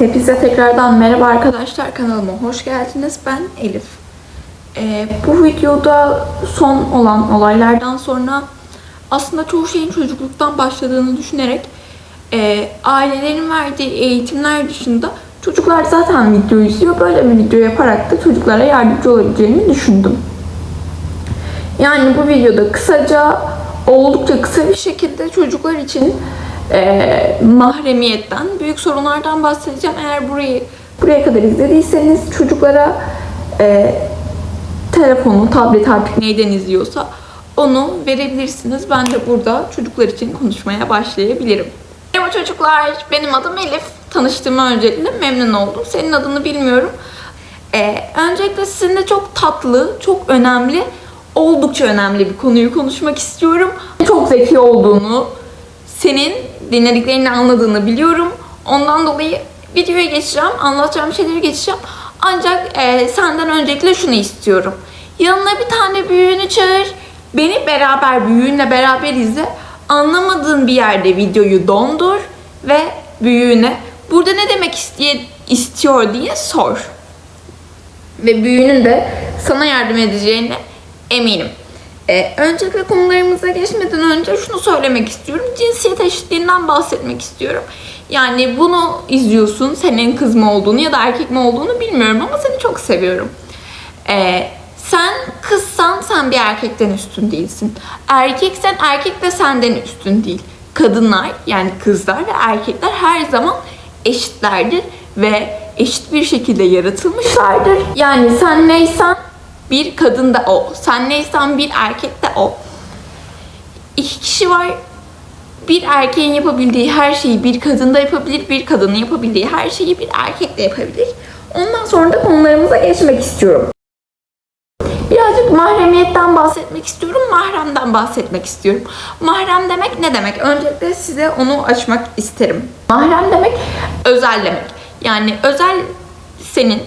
Hepinize tekrardan merhaba arkadaşlar kanalıma hoş geldiniz. Ben Elif. Ee, bu videoda son olan olaylardan sonra aslında çoğu şeyin çocukluktan başladığını düşünerek e, ailelerin verdiği eğitimler dışında çocuklar zaten video izliyor. Böyle bir video yaparak da çocuklara yardımcı olabileceğimi düşündüm. Yani bu videoda kısaca, oldukça kısa bir şekilde çocuklar için e, mahremiyetten, büyük sorunlardan bahsedeceğim. Eğer burayı buraya kadar izlediyseniz çocuklara e, telefonu, tablet artık neyden izliyorsa onu verebilirsiniz. Ben de burada çocuklar için konuşmaya başlayabilirim. Merhaba çocuklar, benim adım Elif. Tanıştığıma öncelikle memnun oldum. Senin adını bilmiyorum. Ee, öncelikle sizinle çok tatlı, çok önemli, oldukça önemli bir konuyu konuşmak istiyorum. Çok zeki olduğunu, senin dinlediklerini anladığını biliyorum. Ondan dolayı videoya geçeceğim, anlatacağım şeyleri geçeceğim. Ancak e, senden öncelikle şunu istiyorum. Yanına bir tane büyüğünü çağır. Beni beraber büyüğünle beraber izle. Anlamadığın bir yerde videoyu dondur ve büyüğüne burada ne demek isteye, istiyor diye sor ve büyüğünün de sana yardım edeceğine eminim. Ee, öncelikle konularımıza geçmeden önce şunu söylemek istiyorum. Cinsiyet eşitliğinden bahsetmek istiyorum. Yani bunu izliyorsun, senin kız mı olduğunu ya da erkek mi olduğunu bilmiyorum ama seni çok seviyorum. Ee, sen kızsan sen bir erkekten üstün değilsin. Erkeksen erkek de senden üstün değil. Kadınlar yani kızlar ve erkekler her zaman eşitlerdir ve eşit bir şekilde yaratılmışlardır. Yani sen neysen bir kadın da o. Sen neysen bir erkek de o. İki kişi var. Bir erkeğin yapabildiği her şeyi bir kadın da yapabilir. Bir kadının yapabildiği her şeyi bir erkek de yapabilir. Ondan sonra da konularımıza geçmek istiyorum. Birazcık mahremiyetten bahsetmek istiyorum, mahremden bahsetmek istiyorum. Mahrem demek ne demek? Öncelikle size onu açmak isterim. Mahrem demek özel demek. Yani özel senin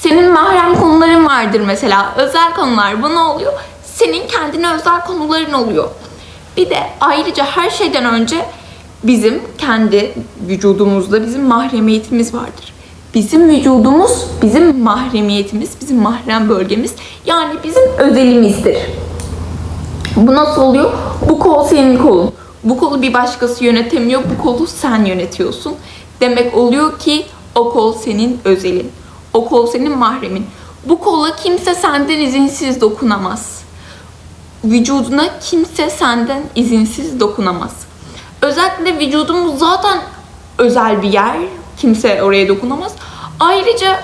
senin mahrem konuların vardır mesela. Özel konular bu ne oluyor? Senin kendine özel konuların oluyor. Bir de ayrıca her şeyden önce bizim kendi vücudumuzda bizim mahremiyetimiz vardır. Bizim vücudumuz, bizim mahremiyetimiz, bizim mahrem bölgemiz yani bizim özelimizdir. Bu nasıl oluyor? Bu kol senin kolun. Bu kolu bir başkası yönetemiyor, bu kolu sen yönetiyorsun. Demek oluyor ki o kol senin özelin. O kol senin mahremin. Bu kola kimse senden izinsiz dokunamaz. Vücuduna kimse senden izinsiz dokunamaz. Özellikle vücudumuz zaten özel bir yer. Kimse oraya dokunamaz. Ayrıca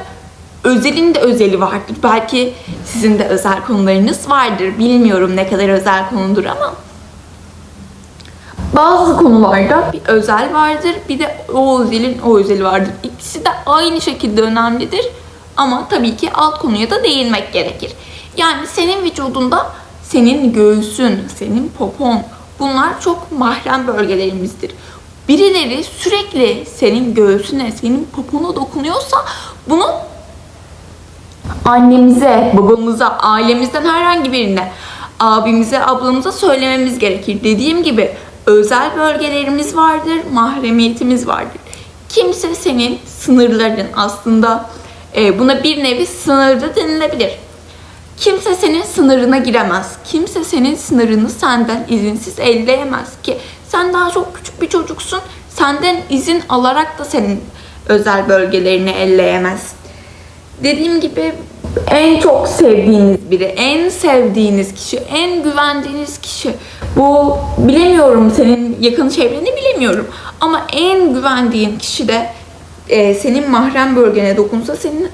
özelin de özeli vardır. Belki sizin de özel konularınız vardır. Bilmiyorum ne kadar özel konudur ama bazı konularda bir özel vardır, bir de o özelin o özeli vardır. İkisi de aynı şekilde önemlidir ama tabii ki alt konuya da değinmek gerekir. Yani senin vücudunda senin göğsün, senin popon bunlar çok mahrem bölgelerimizdir. Birileri sürekli senin göğsüne, senin popona dokunuyorsa bunu annemize, babamıza, ailemizden herhangi birine, abimize, ablamıza söylememiz gerekir. Dediğim gibi özel bölgelerimiz vardır, mahremiyetimiz vardır. Kimse senin sınırların aslında e, buna bir nevi sınırda denilebilir. Kimse senin sınırına giremez. Kimse senin sınırını senden izinsiz elleyemez ki. Sen daha çok küçük bir çocuksun. Senden izin alarak da senin özel bölgelerini elleyemez. Dediğim gibi en çok sevdiğiniz biri, en sevdiğiniz kişi, en güvendiğiniz kişi. Bu bilemiyorum senin yakın çevreni bilemiyorum. Ama en güvendiğin kişi de e, senin mahrem bölgene dokunsa, senin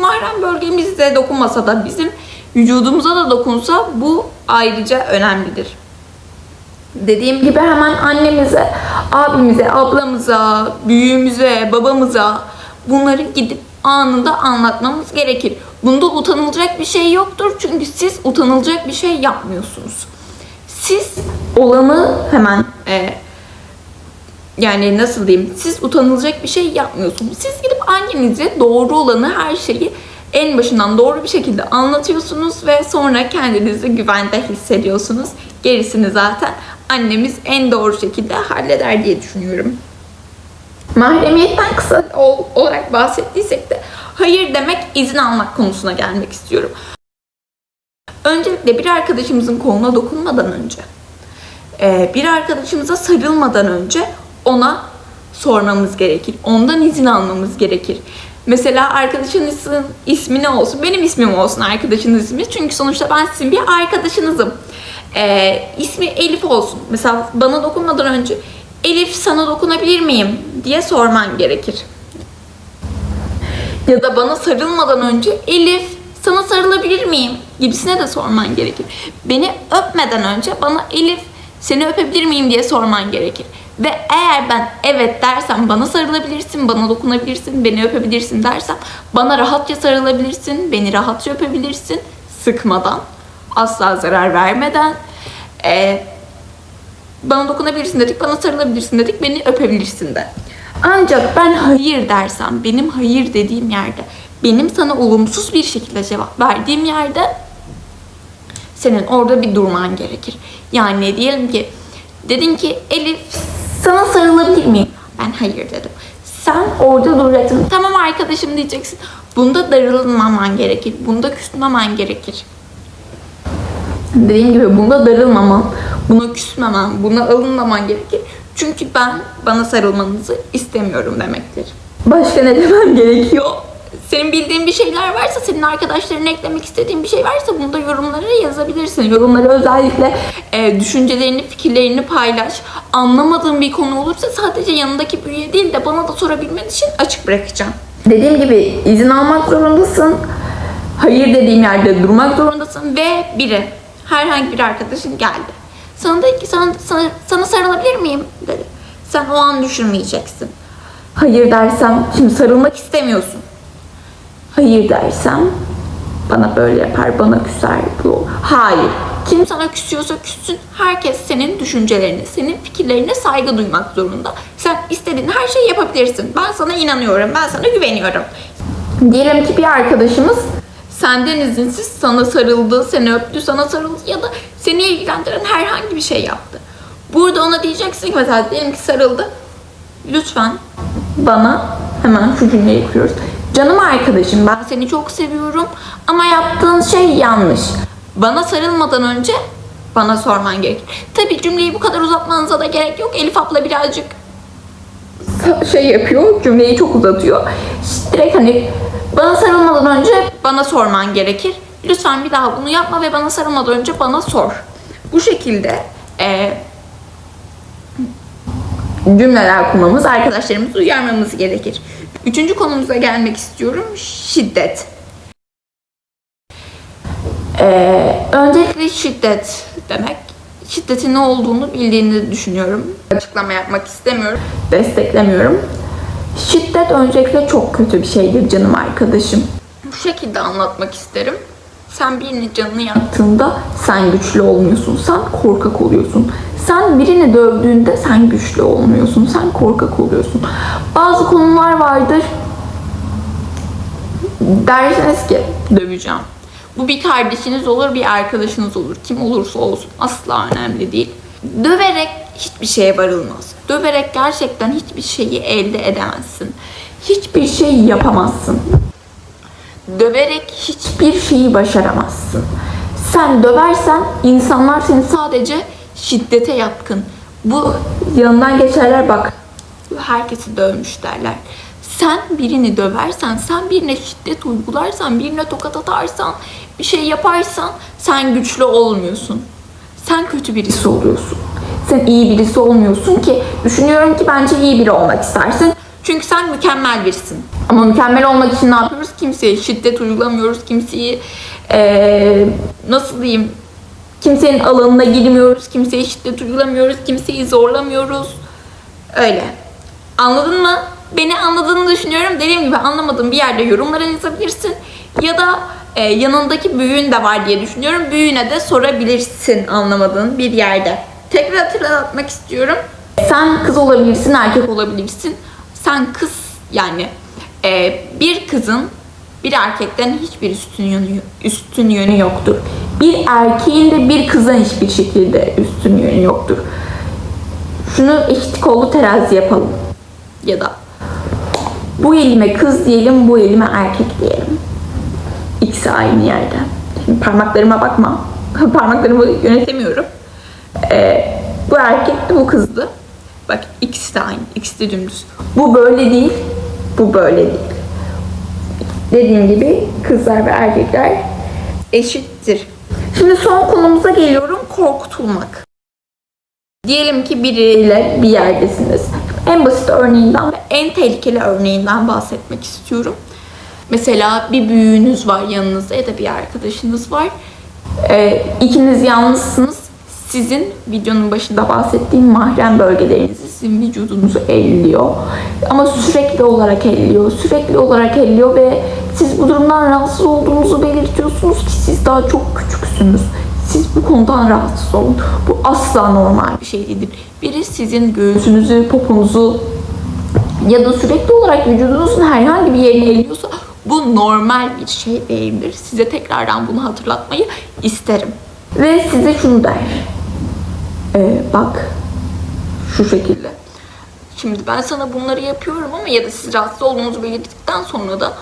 mahrem bölgemizde dokunmasa da bizim vücudumuza da dokunsa bu ayrıca önemlidir. Dediğim gibi hemen annemize, abimize, ablamıza, büyüğümüze, babamıza bunları gidip anında anlatmamız gerekir. Bunda utanılacak bir şey yoktur çünkü siz utanılacak bir şey yapmıyorsunuz. Siz olanı hemen e, yani nasıl diyeyim siz utanılacak bir şey yapmıyorsunuz. Siz gidip annenize doğru olanı her şeyi en başından doğru bir şekilde anlatıyorsunuz ve sonra kendinizi güvende hissediyorsunuz. Gerisini zaten annemiz en doğru şekilde halleder diye düşünüyorum. Mahremiyetten kısa ol- olarak bahsettiysek de hayır demek izin almak konusuna gelmek istiyorum. Öncelikle bir arkadaşımızın koluna dokunmadan önce, e, bir arkadaşımıza sarılmadan önce ona sormamız gerekir. Ondan izin almamız gerekir. Mesela arkadaşınızın ismi ne olsun? Benim ismim olsun arkadaşınız ismi. Çünkü sonuçta ben sizin bir arkadaşınızım. E, ismi Elif olsun. Mesela bana dokunmadan önce Elif sana dokunabilir miyim diye sorman gerekir. Ya da bana sarılmadan önce Elif sana sarılabilir miyim gibisine de sorman gerekir. Beni öpmeden önce bana Elif seni öpebilir miyim diye sorman gerekir. Ve eğer ben evet dersem bana sarılabilirsin, bana dokunabilirsin, beni öpebilirsin dersem bana rahatça sarılabilirsin, beni rahatça öpebilirsin sıkmadan, asla zarar vermeden. Ee, bana dokunabilirsin dedik, bana sarılabilirsin dedik, beni öpebilirsin de. Ancak ben hayır dersem, benim hayır dediğim yerde, benim sana olumsuz bir şekilde cevap verdiğim yerde senin orada bir durman gerekir. Yani diyelim ki dedin ki Elif sana sarılabilir miyim? Ben hayır dedim. Sen orada duracaksın. Tamam arkadaşım diyeceksin. Bunda darılmaman gerekir. Bunda küsmemen gerekir. Dediğim gibi bunda darılmaman, buna küsmemen, buna alınmaman gerekir. Çünkü ben bana sarılmanızı istemiyorum demektir. Başka ne demem gerekiyor? Senin bildiğin bir şeyler varsa, senin arkadaşlarına eklemek istediğin bir şey varsa bunu da yorumlara yazabilirsin. Yorumlara özellikle e, düşüncelerini, fikirlerini paylaş. Anlamadığın bir konu olursa sadece yanındaki üye değil de bana da sorabilmen için açık bırakacağım. Dediğim gibi izin almak zorundasın. Hayır dediğim yerde durmak zorundasın ve biri herhangi bir arkadaşın geldi. Sana dedi ki sana, sana, sana sarılabilir miyim dedi. Sen o an düşünmeyeceksin. Hayır dersem şimdi sarılmak istemiyorsun. Hayır dersem bana böyle yapar, bana küser. Bu. Hayır. Kim sana küsüyorsa küssün. Herkes senin düşüncelerine, senin fikirlerine saygı duymak zorunda. Sen istediğin her şeyi yapabilirsin. Ben sana inanıyorum, ben sana güveniyorum. Diyelim ki bir arkadaşımız senden izinsiz sana sarıldı, seni öptü, sana sarıldı ya da seni ilgilendiren herhangi bir şey yaptı. Burada ona diyeceksin ki mesela diyelim ki sarıldı. Lütfen bana hemen şu cümleyi kuruyoruz. Canım arkadaşım ben seni çok seviyorum ama yaptığın şey yanlış. Bana sarılmadan önce bana sorman gerekir. Tabii cümleyi bu kadar uzatmanıza da gerek yok. Elif abla birazcık şey yapıyor, cümleyi çok uzatıyor. Direkt hani bana sarılmadan önce bana sorman gerekir. Lütfen bir daha bunu yapma ve bana sarılmadan önce bana sor. Bu şekilde e, cümleler kurmamız, arkadaşlarımızı uyarmamız gerekir. Üçüncü konumuza gelmek istiyorum. Şiddet. Ee, öncelikle şiddet demek. Şiddetin ne olduğunu bildiğini düşünüyorum. Açıklama yapmak istemiyorum. Desteklemiyorum. Şiddet öncelikle çok kötü bir şeydir canım arkadaşım. Bu şekilde anlatmak isterim. Sen birinin canını yaktığında sen güçlü olmuyorsun. Sen korkak oluyorsun. Sen birini dövdüğünde sen güçlü olmuyorsun. Sen korkak oluyorsun. Bazı konular vardır. Dersiniz ki döveceğim. Bu bir kardeşiniz olur, bir arkadaşınız olur. Kim olursa olsun asla önemli değil. Döverek hiçbir şeye varılmaz. Döverek gerçekten hiçbir şeyi elde edemezsin. Hiçbir şey yapamazsın. Döverek hiçbir şeyi başaramazsın. Sen döversen insanlar seni sadece şiddete yatkın. Bu yanından geçerler bak. Herkesi dövmüş derler. Sen birini döversen, sen birine şiddet uygularsan, birine tokat atarsan, bir şey yaparsan sen güçlü olmuyorsun. Sen kötü birisi oluyorsun. Sen iyi birisi olmuyorsun ki düşünüyorum ki bence iyi biri olmak istersin. Çünkü sen mükemmel birisin. Ama mükemmel olmak için ne yapıyoruz? Kimseye şiddet uygulamıyoruz. Kimseyi eee, nasıl diyeyim? Kimsenin alanına girmiyoruz. Kimseye şiddet uygulamıyoruz. Kimseyi zorlamıyoruz. Öyle. Anladın mı? Beni anladığını düşünüyorum. Dediğim gibi anlamadığın bir yerde yorumlara yazabilirsin. Ya da e, yanındaki büyüğün de var diye düşünüyorum. Büyüğüne de sorabilirsin anlamadığın bir yerde. Tekrar hatırlatmak istiyorum. Sen kız olabilirsin, erkek olabilirsin. Sen kız yani e, bir kızın bir erkekten hiçbir üstün yönü, üstün yönü yoktur. Bir erkeğin de bir kızın hiçbir şekilde üstün yönü yoktur. Şunu eşit kollu terazi yapalım. Ya da Bu elime kız diyelim, bu elime erkek diyelim. İkisi aynı yerde. Şimdi parmaklarıma bakma. Parmaklarımı yönetemiyorum. Ee, bu erkekti, bu kızdı. Bak ikisi de aynı, ikisi de dümdüz. Bu böyle değil, bu böyle değil. Dediğim gibi kızlar ve erkekler eşittir. Şimdi son konumuza geliyorum, korkutulmak. Diyelim ki biriyle bir yerdesiniz. En basit örneğinden ve en tehlikeli örneğinden bahsetmek istiyorum. Mesela bir büyüğünüz var yanınızda ya da bir arkadaşınız var. Ee, ikiniz yalnızsınız. Sizin videonun başında bahsettiğim mahrem bölgelerinizi, sizin vücudunuzu elliyor. Ama sürekli olarak elliyor, sürekli olarak elliyor ve siz bu durumdan rahatsız olduğunuzu belirtiyorsunuz ki siz daha çok küçüksünüz. Siz bu konudan rahatsız olun. Bu asla normal bir şey değildir. Biri sizin göğsünüzü, poponuzu ya da sürekli olarak vücudunuzun herhangi bir yerini eliyorsa bu normal bir şey değildir. Size tekrardan bunu hatırlatmayı isterim. Ve size şunu der. Ee, bak şu şekilde. Şimdi ben sana bunları yapıyorum ama ya da siz rahatsız olduğunuzu belirttikten sonra da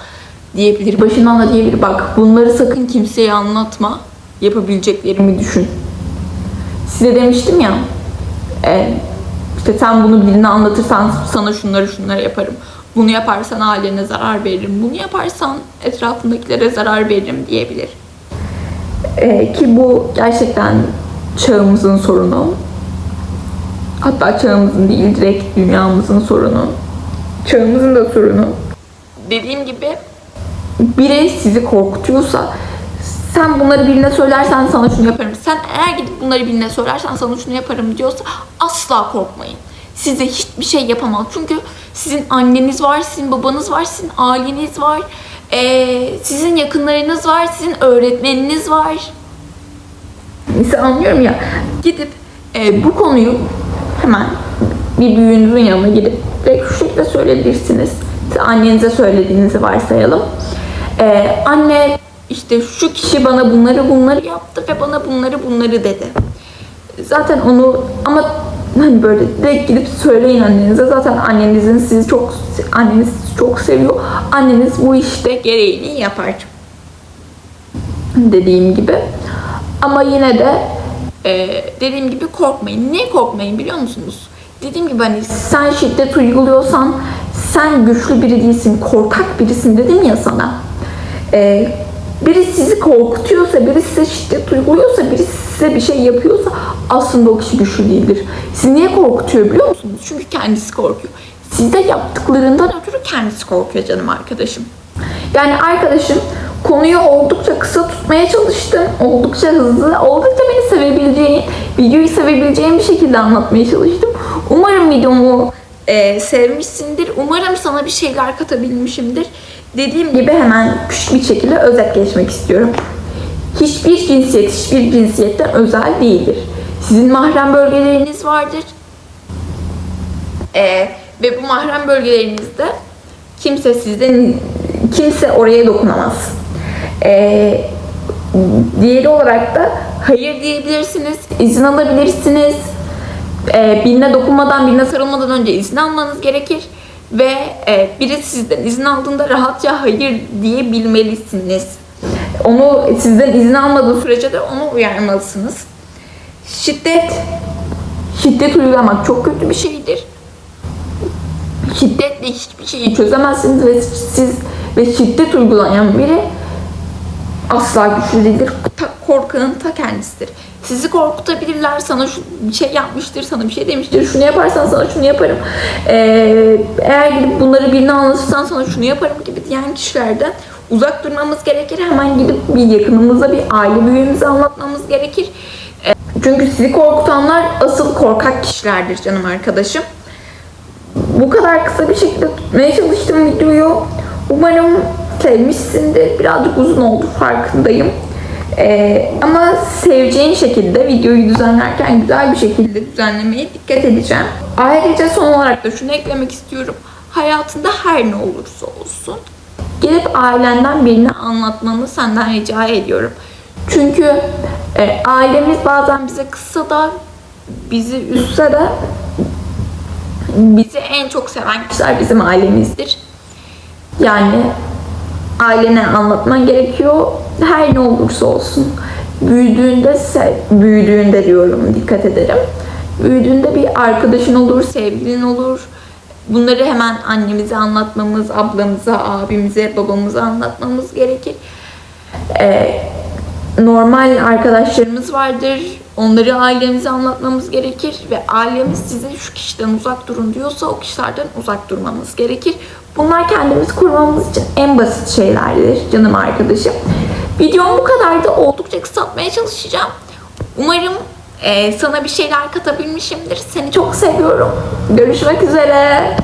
diyebilir. Başından da diyebilir bak bunları sakın kimseye anlatma. Yapabileceklerimi düşün. Size demiştim ya e, işte sen bunu birine anlatırsan sana şunları şunları yaparım. Bunu yaparsan ailene zarar veririm. Bunu yaparsan etrafındakilere zarar veririm diyebilir. E, ki bu gerçekten çağımızın sorunu. Hatta çağımızın değil direkt dünyamızın sorunu. Çağımızın da sorunu. Dediğim gibi biri sizi korkutuyorsa sen bunları birine söylersen sana şunu yaparım. Sen eğer gidip bunları birine söylersen sana şunu yaparım diyorsa asla korkmayın. Size hiçbir şey yapamaz. Çünkü sizin anneniz var, sizin babanız var, sizin aileniz var. ee, sizin yakınlarınız var, sizin öğretmeniniz var. Mesela anlıyorum ya. Gidip e, bu konuyu hemen bir büyüğünüzün yanına gidip direkt şu şekilde söyleyebilirsiniz. Siz Annenize söylediğinizi varsayalım. E, anne işte şu kişi bana bunları bunları yaptı ve bana bunları bunları dedi. Zaten onu ama hani böyle direkt gidip söyleyin annenize. Zaten annenizin sizi çok anneniz çok seviyor. Anneniz bu işte gereğini yapar. Dediğim gibi. Ama yine de e, dediğim gibi korkmayın. Niye korkmayın biliyor musunuz? Dediğim gibi hani sen şiddet uyguluyorsan sen güçlü biri değilsin, korkak birisin dedim ya sana. E, biri sizi korkutuyorsa, biri size şiddet uyguluyorsa, biri size bir şey yapıyorsa aslında o kişi güçlü değildir. Sizi niye korkutuyor biliyor musunuz? Çünkü kendisi korkuyor. Size yaptıklarından ötürü kendisi korkuyor canım arkadaşım. Yani arkadaşım konuyu oldukça kısa tutmaya çalıştım. Oldukça hızlı, oldukça beni sevebileceğin, videoyu sevebileceğin bir şekilde anlatmaya çalıştım. Umarım videomu e, sevmişsindir. Umarım sana bir şeyler katabilmişimdir. Dediğim gibi hemen küçük bir şekilde özet geçmek istiyorum. Hiçbir cinsiyet, hiçbir cinsiyetten özel değildir. Sizin mahrem bölgeleriniz vardır. Ee, ve bu mahrem bölgelerinizde kimse sizden kimse oraya dokunamaz. Ee, diğeri olarak da hayır diyebilirsiniz, izin alabilirsiniz. Ee, birine dokunmadan, birine sarılmadan önce izin almanız gerekir. Ve e, biri sizden izin aldığında rahatça hayır diyebilmelisiniz. Onu sizden izin almadığı sürece de onu uyarmalısınız. Şiddet, şiddet uygulamak çok kötü bir şeydir şiddetle hiçbir şeyi çözemezsiniz ve siz ve şiddet uygulayan biri asla güçlü değildir. Ta, korkanın ta kendisidir. Sizi korkutabilirler, sana şu bir şey yapmıştır, sana bir şey demiştir, şunu yaparsan sana şunu yaparım. Ee, eğer gidip bunları birine anlatırsan sana şunu yaparım gibi diyen kişilerden uzak durmamız gerekir. Hemen gidip bir yakınımıza, bir aile büyüğümüze anlatmamız gerekir. Ee, çünkü sizi korkutanlar asıl korkak kişilerdir canım arkadaşım bu kadar kısa bir şekilde tutmaya çalıştım videoyu. Umarım sevmişsindir. Birazcık uzun oldu farkındayım. Ee, ama seveceğin şekilde videoyu düzenlerken güzel bir şekilde düzenlemeye dikkat edeceğim. Ayrıca son olarak da şunu eklemek istiyorum. Hayatında her ne olursa olsun gelip ailenden birine anlatmanı senden rica ediyorum. Çünkü e, ailemiz bazen bize kısa da bizi üzse de bizi en çok seven kişiler bizim ailemizdir. Yani ailene anlatman gerekiyor. Her ne olursa olsun. Büyüdüğünde, büyüdüğünde diyorum dikkat ederim. Büyüdüğünde bir arkadaşın olur, sevgilin olur. Bunları hemen annemize anlatmamız, ablamıza, abimize, babamıza anlatmamız gerekir. Ee, normal arkadaşlarımız vardır. Onları ailemize anlatmamız gerekir ve ailemiz size şu kişiden uzak durun diyorsa o kişilerden uzak durmamız gerekir. Bunlar kendimiz kurmamız için en basit şeylerdir canım arkadaşım. Videom bu kadar da oldukça kısaltmaya çalışacağım. Umarım e, sana bir şeyler katabilmişimdir. Seni çok seviyorum. Görüşmek üzere.